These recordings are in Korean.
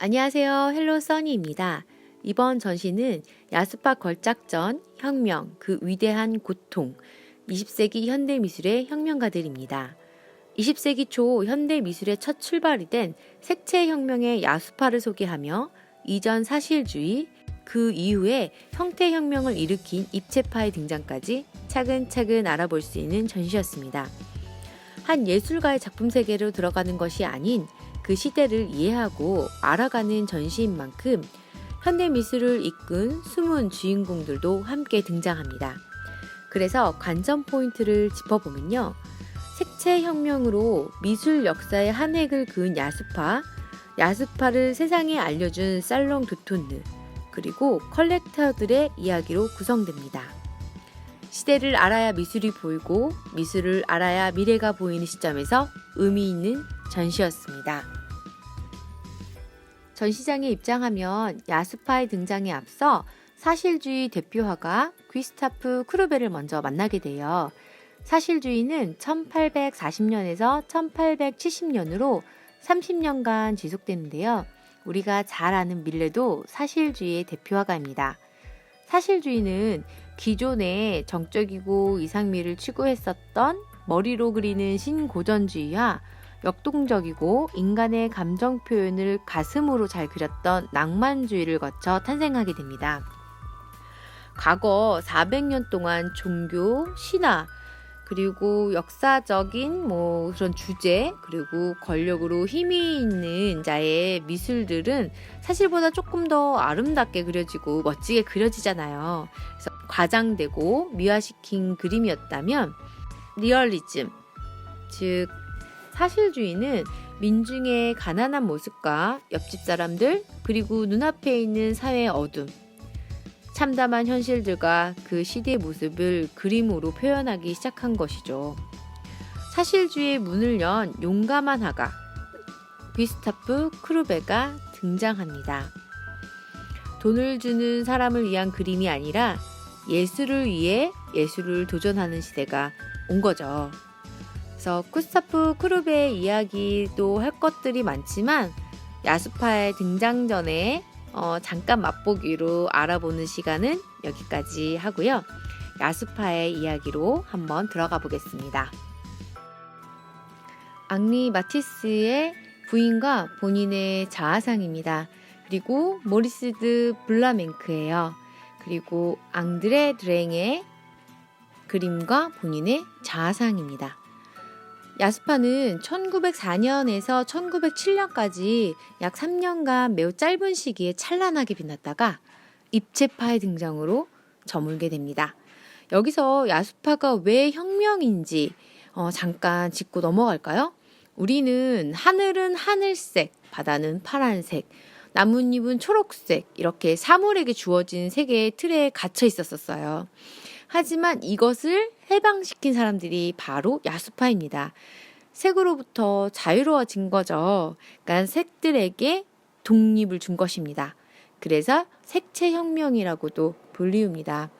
안녕하세요. 헬로 써니입니다. 이번 전시는 야스파 걸작전, 혁명, 그 위대한 고통, 20세기 현대 미술의 혁명가들입니다. 20세기 초 현대 미술의 첫 출발이 된 색채 혁명의 야수파를 소개하며 이전 사실주의, 그 이후에 형태 혁명을 일으킨 입체파의 등장까지 차근차근 알아볼 수 있는 전시였습니다. 한 예술가의 작품 세계로 들어가는 것이 아닌 그 시대를 이해하고 알아가는 전시인 만큼 현대 미술을 이끈 숨은 주인공들도 함께 등장합니다. 그래서 관전 포인트를 짚어보면요. 색채 혁명으로 미술 역사의 한 획을 그은 야수파, 야수파를 세상에 알려준 살롱 두톤느, 그리고 컬렉터들의 이야기로 구성됩니다. 시대를 알아야 미술이 보이고 미술을 알아야 미래가 보이는 시점에서 의미 있는 전시였습니다. 전시장에 입장하면 야수파의 등장에 앞서 사실주의 대표화가 귀스타프 크루베를 먼저 만나게 돼요. 사실주의는 1840년에서 1870년으로 30년간 지속되는데요. 우리가 잘 아는 밀레도 사실주의의 대표화가입니다. 사실주의는 기존의 정적이고 이상미를 추구했었던 머리로 그리는 신고전주의와 역동적이고 인간의 감정 표현을 가슴으로 잘 그렸던 낭만주의를 거쳐 탄생하게 됩니다. 과거 400년 동안 종교, 신화, 그리고 역사적인 뭐 그런 주제 그리고 권력으로 힘이 있는 자의 미술들은 사실보다 조금 더 아름답게 그려지고 멋지게 그려지잖아요. 그래서 과장되고 미화시킨 그림이었다면 리얼리즘 즉 사실주의는 민중의 가난한 모습과 옆집 사람들 그리고 눈앞에 있는 사회의 어둠 참담한 현실들과 그 시대의 모습을 그림으로 표현하기 시작한 것이죠. 사실주의의 문을 연 용감한 화가 귀스타프 크루베가 등장합니다. 돈을 주는 사람을 위한 그림이 아니라 예술을 위해 예술을 도전하는 시대가 온 거죠. 그래서 쿠스타프 크루베의 이야기도 할 것들이 많지만 야수파의 등장 전에 어, 잠깐 맛보기로 알아보는 시간은 여기까지 하고요. 야수파의 이야기로 한번 들어가 보겠습니다. 앙리 마티스의 부인과 본인의 자아상입니다. 그리고 모리스드 블라멘크예요. 그리고 앙드레 드랭의 그림과 본인의 자아상입니다. 야스파는 1904년에서 1907년까지 약 3년간 매우 짧은 시기에 찬란하게 빛났다가 입체파의 등장으로 저물게 됩니다. 여기서 야수파가 왜 혁명인지 어, 잠깐 짚고 넘어갈까요? 우리는 하늘은 하늘색, 바다는 파란색, 나뭇잎은 초록색 이렇게 사물에게 주어진 세계의 틀에 갇혀 있었었어요. 하지만 이것을 해방시킨 사람들이 바로 야수파입니다. 색으로부터 자유로워진 거죠. 그러니까 색들에게 독립을 준 것입니다. 그래서 색채 혁명이라고도 불리웁니다.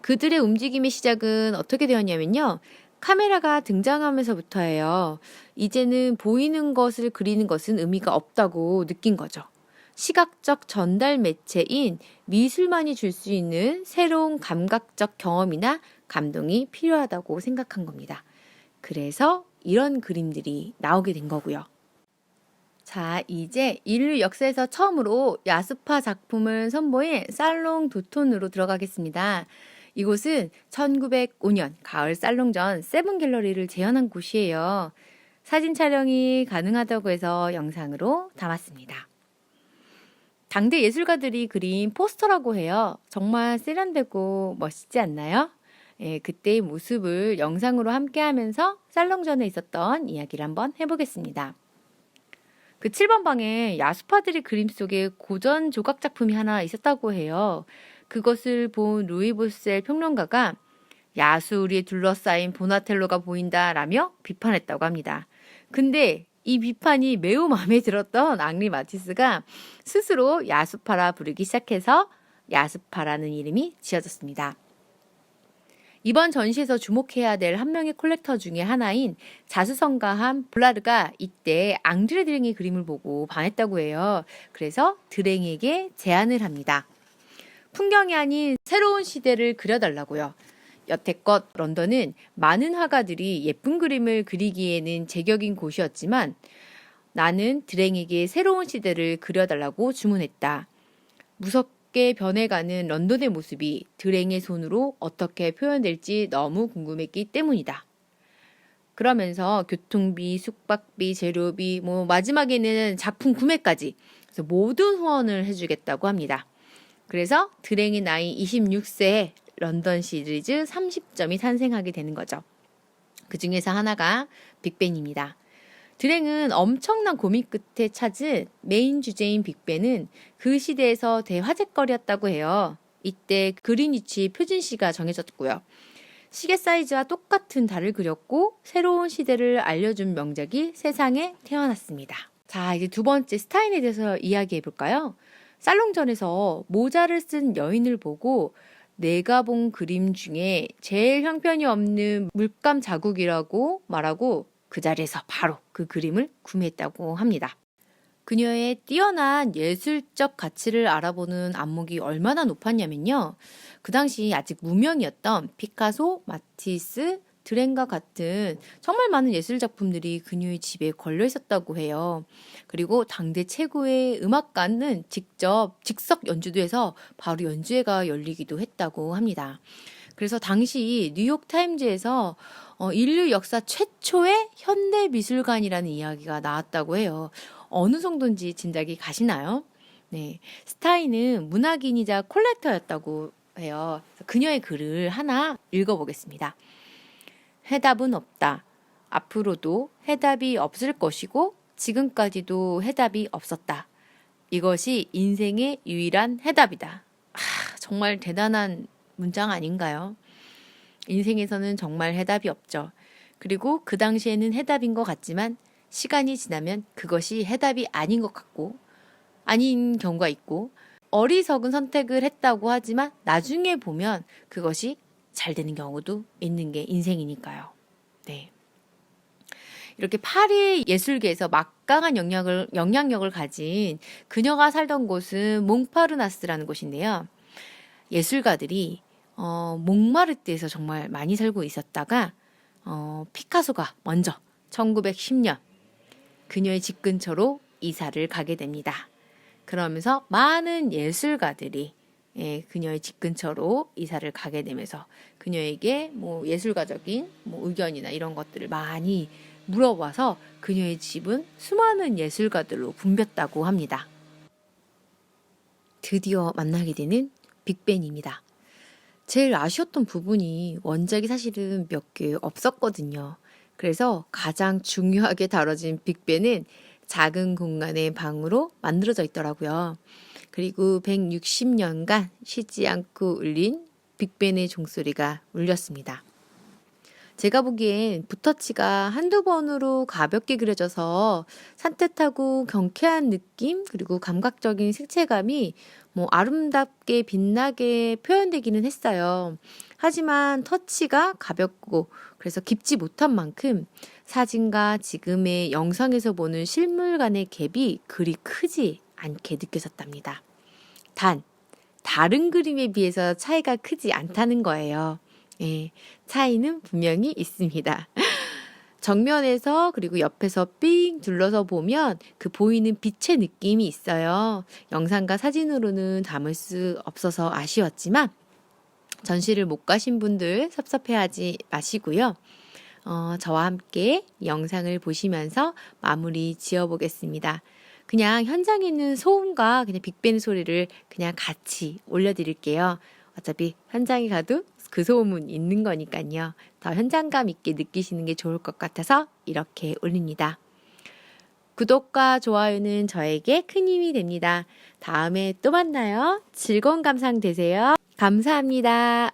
그들의 움직임의 시작은 어떻게 되었냐면요. 카메라가 등장하면서부터예요. 이제는 보이는 것을 그리는 것은 의미가 없다고 느낀 거죠. 시각적 전달 매체인 미술만이 줄 수 있는 새로운 감각적 경험이나 감동이 필요하다고 생각한 겁니다. 그래서 이런 그림들이 나오게 된 거고요. 자, 이제 인류 역사에서 처음으로 야수파 작품을 선보인 살롱 도톤으로 들어가겠습니다. 이곳은 1905년 가을 살롱전 세븐 갤러리를 재현한 곳이에요. 사진 촬영이 가능하다고 해서 영상으로 담았습니다. 당대 예술가들이 그린 포스터라고 해요. 정말 세련되고 멋있지 않나요? 예, 그때의 모습을 영상으로 함께 하면서 살롱전에 있었던 이야기를 한번 해보겠습니다. 그 7번 방에 야수파들의 그림 속에 고전 조각 작품이 하나 있었다고 해요. 그것을 본 루이 보셀 평론가가 야수리에 둘러싸인 보나텔로가 보인다라며 비판했다고 합니다. 근데 이 비판이 매우 마음에 들었던 앙리 마티스가 스스로 야수파라 부르기 시작해서 야수파라는 이름이 지어졌습니다. 이번 전시에서 주목해야 될 한 명의 콜렉터 중에 하나인 자수성가한 볼라르가 이때 앙드레 드랭의 그림을 보고 반했다고 해요. 그래서 드랭에게 제안을 합니다. 풍경이 아닌 새로운 시대를 그려달라고요. 여태껏 런던은 많은 화가들이 예쁜 그림을 그리기에는 제격인 곳이었지만 나는 드랭에게 새로운 시대를 그려달라고 주문했다. 무섭게 변해가는 런던의 모습이 드랭의 손으로 어떻게 표현될지 너무 궁금했기 때문이다. 그러면서 교통비, 숙박비, 재료비, 뭐 마지막에는 작품 구매까지 모든 후원을 해주겠다고 합니다. 그래서 드랭의 나이 26세에 런던 시리즈 30점이 탄생하게 되는 거죠. 그 중에서 하나가 빅벤입니다. 드랭은 엄청난 고민 끝에 찾은 메인 주제인 빅벤은 그 시대에서 대화제거리였다고 해요. 이때 그린위치 표준시가 정해졌고요. 시계 사이즈와 똑같은 달을 그렸고 새로운 시대를 알려준 명작이 세상에 태어났습니다. 자, 이제 두 번째 스타인에 대해서 이야기해 볼까요? 살롱전에서 모자를 쓴 여인을 보고 내가 본 그림 중에 제일 형편이 없는 물감 자국이라고 말하고 그 자리에서 바로 그 그림을 구매했다고 합니다. 그녀의 뛰어난 예술적 가치를 알아보는 안목이 얼마나 높았냐면요. 그 당시 아직 무명이었던 피카소, 마티스, 드렌과 같은 정말 많은 예술 작품들이 그녀의 집에 걸려 있었다고 해요. 그리고 당대 최고의 음악가는 직접 즉석 연주도 해서 바로 연주회가 열리기도 했다고 합니다. 그래서 당시 뉴욕 타임즈에서 어, 인류 역사 최초의 현대 미술관이라는 이야기가 나왔다고 해요. 어느 정도인지 진작이 가시나요? 네. 스타인은 문학인이자 콜렉터였다고 해요. 그녀의 글을 하나 읽어보겠습니다. 해답은 없다. 앞으로도 해답이 없을 것이고 지금까지도 해답이 없었다. 이것이 인생의 유일한 해답이다. 아, 정말 대단한 문장 아닌가요? 인생에서는 정말 해답이 없죠. 그리고 그 당시에는 해답인 것 같지만 시간이 지나면 그것이 해답이 아닌 것 같고 아닌 경우가 있고 어리석은 선택을 했다고 하지만 나중에 보면 그것이 잘 되는 경우도 있는 게 인생이니까요. 네. 이렇게 파리 예술계에서 막강한 영향을, 영향력을 가진 그녀가 살던 곳은 몽파르나스라는 곳인데요. 예술가들이 어, 몽마르트에서 정말 많이 살고 있었다가 어, 피카소가 먼저 1910년 그녀의 집 근처로 이사를 가게 됩니다. 그러면서 많은 예술가들이 예, 그녀의 집 근처로 이사를 가게 되면서 그녀에게 뭐 예술가적인 뭐 의견이나 이런 것들을 많이 물어봐서 그녀의 집은 수많은 예술가들로 붐볐다고 합니다. 드디어 만나게 되는 빅벤입니다. 제일 아쉬웠던 부분이 원작이 사실은 몇 개 없었거든요. 그래서 가장 중요하게 다뤄진 빅벤은 작은 공간의 방으로 만들어져 있더라고요. 그리고 160년간 쉬지 않고 울린 빅벤의 종소리가 울렸습니다. 제가 보기엔 붓터치가 한두 번으로 가볍게 그려져서 산뜻하고 경쾌한 느낌 그리고 감각적인 색채감이 뭐 아름답게 빛나게 표현되기는 했어요. 하지만 터치가 가볍고 그래서 깊지 못한 만큼 사진과 지금의 영상에서 보는 실물 간의 갭이 그리 크지 않게 느껴졌답니다. 단, 다른 그림에 비해서 차이가 크지 않다는 거예요. 예, 차이는 분명히 있습니다. 정면에서 그리고 옆에서 삥 둘러서 보면 그 보이는 빛의 느낌이 있어요. 영상과 사진으로는 담을 수 없어서 아쉬웠지만 전시를 못 가신 분들 섭섭해하지 마시고요. 어, 저와 함께 영상을 보시면서 마무리 지어 보겠습니다. 그냥 현장에 있는 소음과 그냥 빅벤 소리를 그냥 같이 올려드릴게요. 어차피 현장에 가도 그 소음은 있는 거니까요. 더 현장감 있게 느끼시는 게 좋을 것 같아서 이렇게 올립니다. 구독과 좋아요는 저에게 큰 힘이 됩니다. 다음에 또 만나요. 즐거운 감상 되세요. 감사합니다.